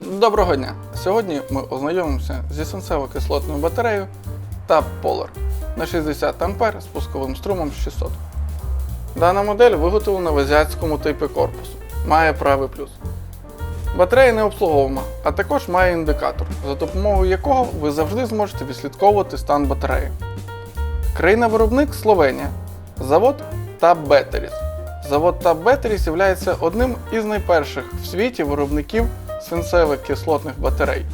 Доброго дня! Сьогодні ми ознайомимося зі свинцево-кислотною батареєю TAP Polar на 60 А з пусковим струмом 600. Дана модель виготовлена в азіатському типі корпусу, має правий плюс. Батарея не обслуговуема, а також має індикатор, за допомогою якого ви завжди зможете відслідковувати стан батареї. Країна-виробник Словенія. Завод TAP Batteries. Завод TAP Batteries є одним із найперших в світі виробників свинцевих кислотних батарей.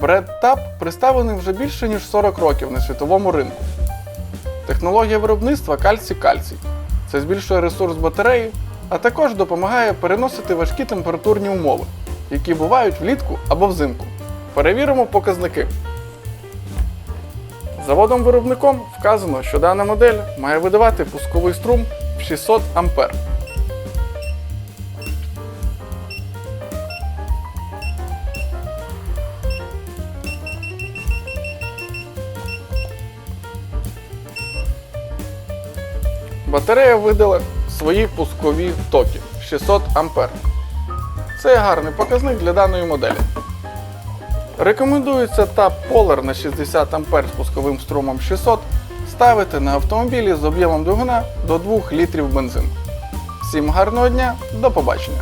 Бренд TAP представлений вже більше ніж 40 років на світовому ринку. Технологія виробництва кальцій-кальцій. Це збільшує ресурс батареї, а також допомагає переносити важкі температурні умови, які бувають влітку або взимку. Перевіримо показники. Заводом-виробником вказано, що дана модель має видавати пусковий струм в 600 А. Батарея видала свої пускові токи 600 А. Це гарний показник для даної моделі. Рекомендується TAP Polar на 60 А пусковим струмом 600 ставити на автомобілі з об'ємом двигуна до 2 літрів бензину. Всім гарного дня, до побачення!